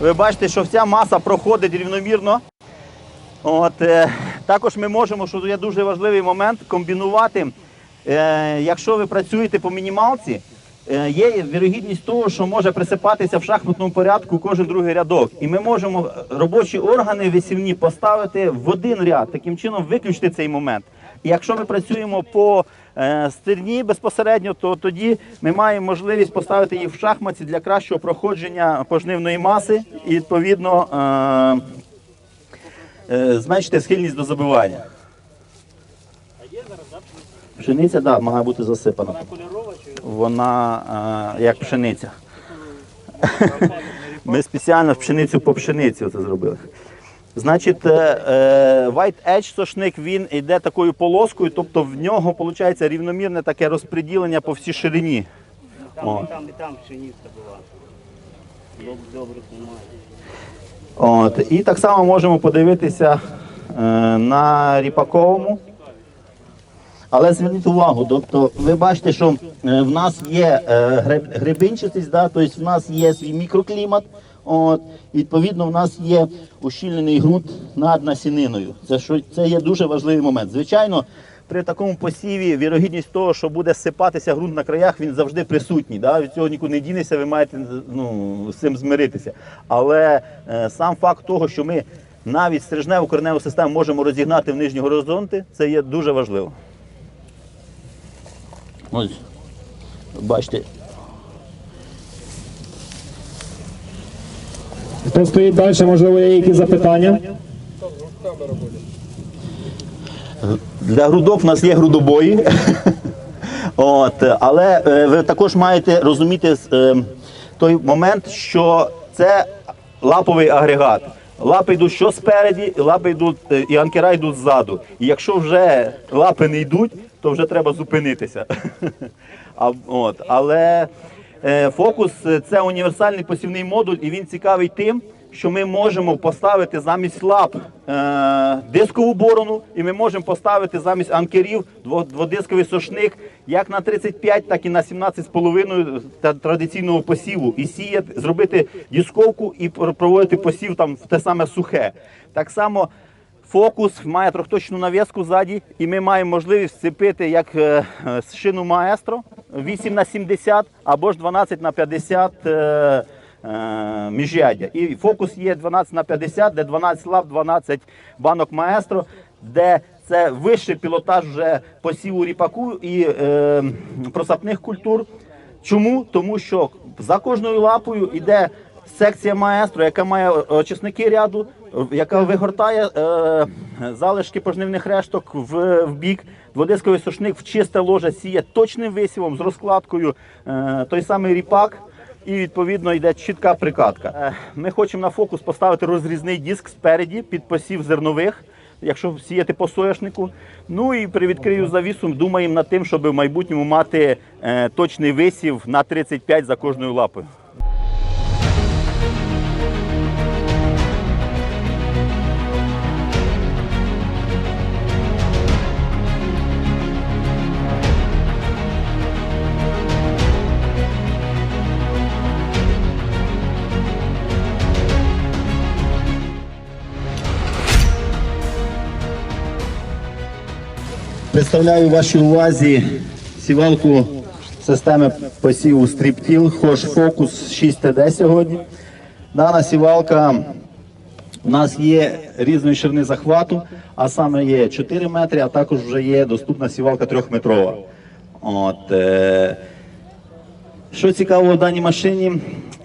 Ви бачите, що вся маса проходить рівномірно. От, е, також ми можемо, що є дуже важливий момент, комбінувати. Е, якщо ви працюєте по мінімалці, е, є вірогідність того, що може присипатися в шахматному порядку кожен другий рядок. І ми можемо робочі органи висівні поставити в один ряд, таким чином виключити цей момент. І якщо ми працюємо по е, стерні безпосередньо, то тоді ми маємо можливість поставити їх в шахматі для кращого проходження пожнивної маси і відповідно е, е, зменшити схильність до забивання. Пшениця, так, має бути засипана. Вона е, як пшениця. Ми спеціально пшеницю по пшениці це зробили. Значить, е, е, White Edge сошник він йде такою полоскою, тобто в нього виходить рівномірне таке розподілення по всій ширині. О. Там, і там, і там пшениця була. Доб- Добрих немає. От. І так само можемо подивитися е, на ріпаковому. Але зверніть увагу, тобто ви бачите, що е, в нас є е, грибинчатість, да? тобто в нас є свій мікроклімат. От, відповідно, в нас є ущільнений ґрунт над насіниною. Це, що, це є дуже важливий момент. Звичайно, при такому посіві вірогідність того, що буде сипатися ґрунт на краях, він завжди присутній. Да? Від цього нікуди не дінеться, ви маєте ну, з цим змиритися. Але е, сам факт того, що ми навіть стрижневу кореневу систему можемо розігнати в нижні горизонти, це є дуже важливо. Ось, бачите, Хто стоїть далі, можливо, є якісь запитання? Для грудок в нас є грудобої. От, але е, ви також маєте розуміти е, той момент, що це лаповий агрегат. Лапи йдуть що спереді, лапи йдуть е, і анкера йдуть ззаду. І якщо вже лапи не йдуть, то вже треба зупинитися. А, от, але фокус е, це універсальний посівний модуль, і він цікавий тим, що ми можемо поставити замість лап е, дискову борону, і ми можемо поставити замість анкерів дво- дводисковий сошник як на 35, так і на 17,5 та- традиційного посіву. І сіяти, зробити дисковку і пр- проводити посів там в те саме сухе. Так само Фокус має трьохточну нав'язку ззаді, і ми маємо можливість вцепити як е, е, шину маестро 8 на 70 або ж 12 на 50 е, міжряддя. І фокус є 12 на 50, де 12 лап, 12 банок маестро, де це вищий пілотаж вже посіву ріпаку і е, просапних культур. Чому? Тому що за кожною лапою йде секція маестро, яка має очисники ряду, яка вигортає е, залишки пожнивних решток в, в бік. Дводисковий сушник в чисте ложе сіє точним висівом з розкладкою е, той самий ріпак. І відповідно йде чітка прикатка. Е, Ми хочемо на фокус поставити розрізний диск спереді під посів зернових, якщо сіяти по соняшнику. Ну і при відкрию завісу думаємо над тим, щоб в майбутньому мати е, точний висів на 35 за кожною лапою. Представляю вашій увазі сівалку системи посіву Стріптіл Hosh Focus 6 TD сьогодні. Дана сівалка у нас є різної ширини захвату, а саме є 4 метри, а також вже є доступна сівалка 3-метрова. От, е, що цікаво в даній машині,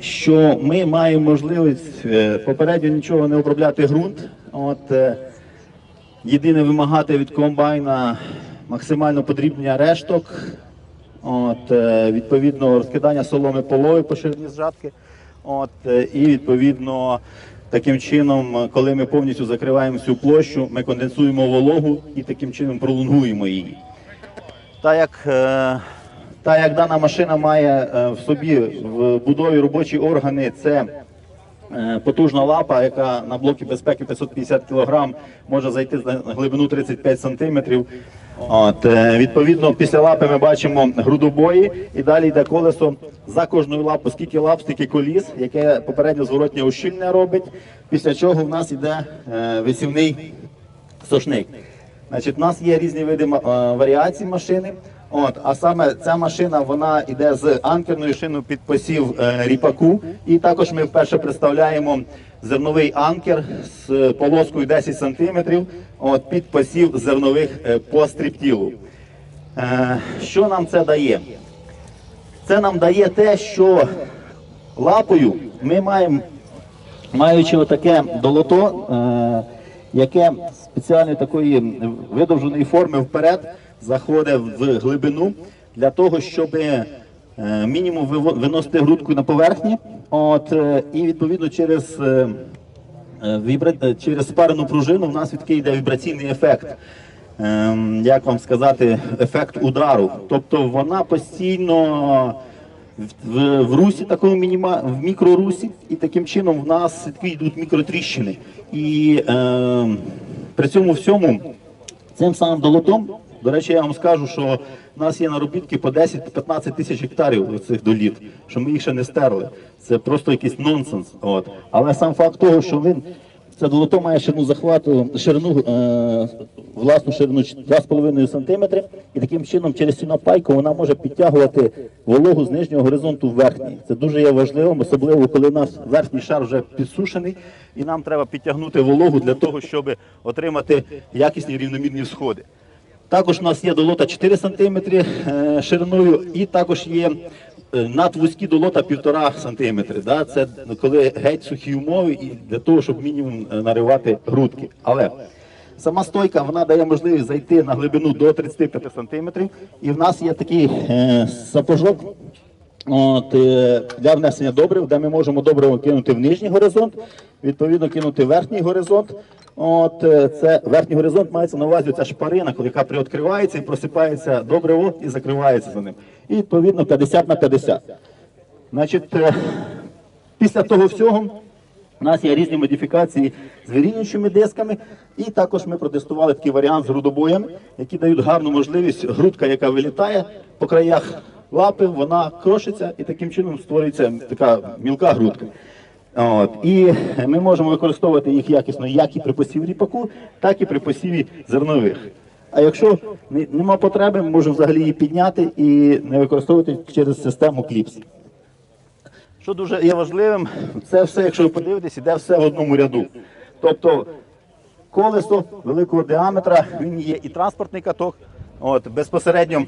що ми маємо можливість е, попередньо нічого не обробляти ґрунт. От, е, Єдине вимагати від комбайна максимально подрібнення решток, от, е, відповідно розкидання соломи полою по ширині зжатки. От, е, і відповідно таким чином, коли ми повністю закриваємо всю площу, ми конденсуємо вологу і таким чином пролонгуємо її. Так як, е, та як дана машина має в собі в будові робочі органи, це Потужна лапа, яка на блокі безпеки 550 кг може зайти на глибину 35 см. Е, відповідно, після лапи ми бачимо грудобої, і далі йде колесо за кожною лапою, скільки лап, стільки коліс, яке попередньо зворотнє ущільне робить. Після чого в нас йде е, висівний сошник. Значить, у нас є різні види е, варіацій машини. От, а саме ця машина вона йде з анкерною шиною під посів е, ріпаку. І також ми вперше представляємо зерновий анкер з полоскою 10 см от, під посів зернових е, по. Е, що нам це дає? Це нам дає те, що лапою ми маємо маючи отаке долото, е, яке спеціальної такої видовженої форми вперед заходить в глибину для того, щоб е, мінімум виносити грудку на поверхні, от, е, і відповідно через, е, через спарену пружину в нас відкий йде вібраційний ефект. Ем, Як вам сказати, ефект удару. Тобто вона постійно в, в, в русі, такому мініма, в мікрорусі, і таким чином в нас такі йдуть мікротріщини. І е, при цьому всьому цим самим долотом, до речі, я вам скажу, що в нас є наробітки по 10-15 тисяч гектарів цих доліт, що ми їх ще не стерли. Це просто якийсь нонсенс. От. Але сам факт того, що він це долото має ширину захвату, ширину, е, власну ширину 2,5 см, і таким чином через цю напайку вона може підтягувати вологу з нижнього горизонту в верхній. Це дуже є важливим, особливо коли у нас верхній шар вже підсушений, і нам треба підтягнути вологу для того, щоб отримати якісні рівномірні всходи. Також у нас є долота 4 см е, шириною, і також є е, надвузькі долота 1,5 см. Це коли геть сухі умови і для того, щоб мінімум е, наривати грудки. Але сама стойка вона дає можливість зайти на глибину до 35 см. І в нас є такий сапожок. От, е, для внесення добрив, де ми можемо добриво кинути в нижній горизонт, відповідно кинути в верхній горизонт. От, е, це верхній горизонт мається на увазі ця шпарина, яка приоткривається і просипається добриво і закривається за ним. І відповідно 50 на 50. Значить, е, після того всього у нас є різні модифікації з вирівнюючими дисками, і також ми протестували такий варіант з грудобоями, які дають гарну можливість грудка, яка вилітає по краях лапи, вона крошиться і таким чином створюється така мілка грудка. От. І ми можемо використовувати їх якісно як і при посіві ріпаку, так і при посіві зернових. А якщо нема потреби, ми можемо взагалі її підняти і не використовувати через систему кліпс. Що дуже є важливим, це все, якщо ви подивитесь, іде все в одному ряду. Тобто колесо великого діаметра, він є і транспортний каток. От, безпосередньо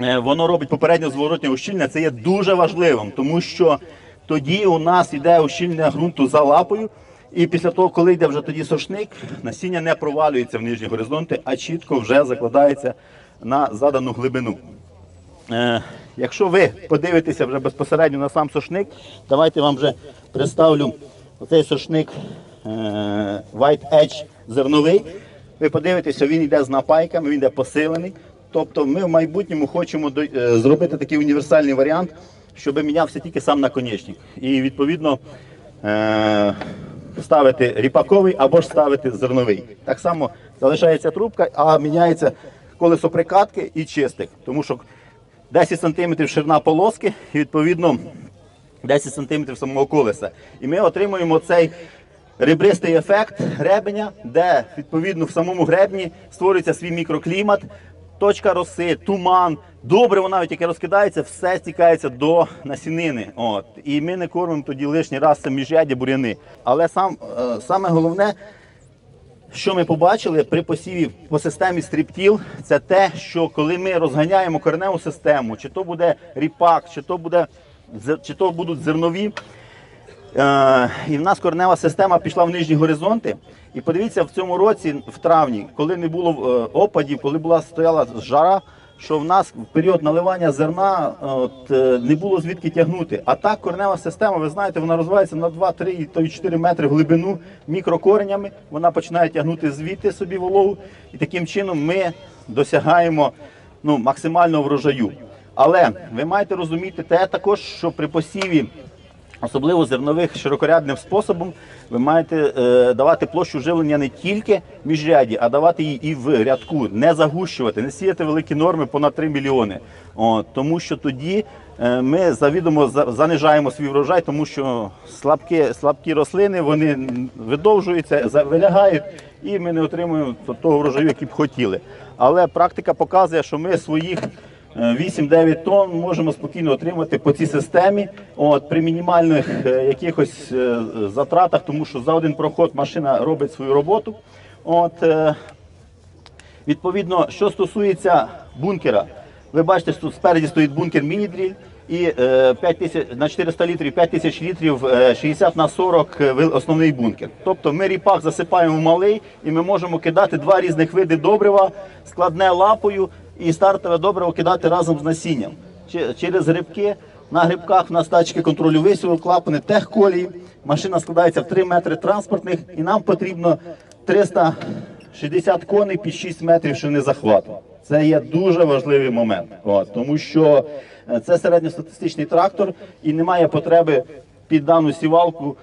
е, воно робить попередньо зворотнє ущільнення. Це є дуже важливим, тому що тоді у нас йде ущільнення ґрунту за лапою. І після того, коли йде вже тоді сошник, насіння не провалюється в нижні горизонти, а чітко вже закладається на задану глибину. Якщо ви подивитеся вже безпосередньо на сам сошник, давайте вам вже представлю оцей сошник е, White Edge зерновий. Ви подивитеся, він йде з напайками, він йде посилений. Тобто ми в майбутньому хочемо е, зробити такий універсальний варіант, щоб мінявся тільки сам наконечник. І відповідно е, ставити ріпаковий або ж ставити зерновий. Так само залишається трубка, а міняється колесо прикатки і чистик. Тому що 10 см ширина полоски і відповідно 10 см самого колеса. І ми отримуємо цей ребристий ефект гребеня, де відповідно в самому гребні створюється свій мікроклімат, точка роси, туман. Добре, вона навіть яке розкидається, все стікається до насінини. От. І ми не кормимо тоді лишній раз це міжряддя буряни. Але сам, е, саме головне, що ми побачили при посіві по системі стріптіл, це те, що коли ми розганяємо кореневу систему, чи то буде ріпак, чи то буде чи то будуть зернові. Е, і в нас коренева система пішла в нижні горизонти. І подивіться, в цьому році, в травні, коли не було е, опадів, коли була стояла жара, що в нас в період наливання зерна е, от, е, не було звідки тягнути. А так коренева система, ви знаєте, вона розвивається на 2-3 то й 4 метри в глибину мікрокоренями. Вона починає тягнути звідти собі вологу. І таким чином ми досягаємо ну, максимального врожаю. Але ви маєте розуміти те також, що при посіві Особливо зернових широкорядним способом ви маєте е, давати площу живлення не тільки в міжряді, а давати її і в рядку, не загущувати, не сіяти великі норми понад 3 мільйони. От, тому що тоді е, ми завідомо за- занижаємо свій врожай, тому що слабкі, слабкі рослини вони видовжуються, вилягають, і ми не отримуємо того врожаю, який б хотіли. Але практика показує, що ми своїх 8-9 тонн можемо спокійно отримати по цій системі от, при мінімальних е, якихось е, затратах, тому що за один проход машина робить свою роботу. От, е, Відповідно, що стосується бункера, ви бачите, що спереді стоїть бункер міні-дріль і е, 5 тисяч, на 400 літрів 5 тисяч літрів е, 60 на 40 е, основний бункер. Тобто ми ріпак засипаємо малий і ми можемо кидати два різних види добрива, складне лапою і стартове добриво кидати разом з насінням. Через грибки. На грибках в нас тачки контролю висіву, клапани, техколії. Машина складається в 3 метри транспортних і нам потрібно 300 60 коней під 6 метрів шини захвату. Це є дуже важливий момент, от, тому що е, це середньостатистичний трактор і немає потреби під дану сівалку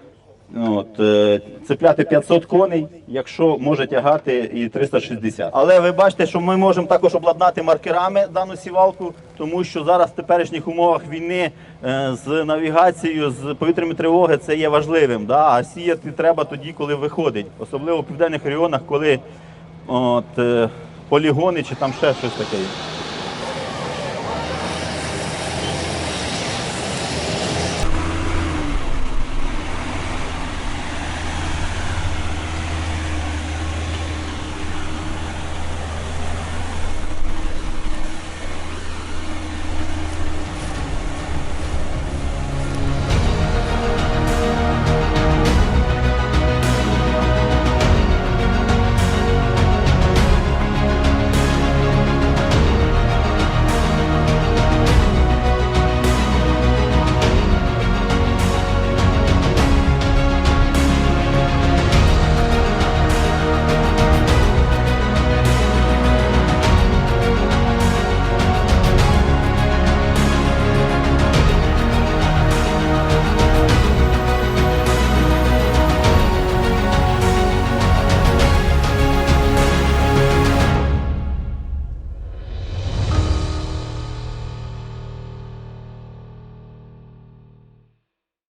от, е, цепляти 500 коней, якщо може тягати і 360. Але ви бачите, що ми можемо також обладнати маркерами дану сівалку, тому що зараз в теперішніх умовах війни е, з навігацією, з повітряної тривоги це є важливим. Да? А сіяти треба тоді, коли виходить, особливо в південних регіонах, коли от, е, полігони чи там ще щось таке.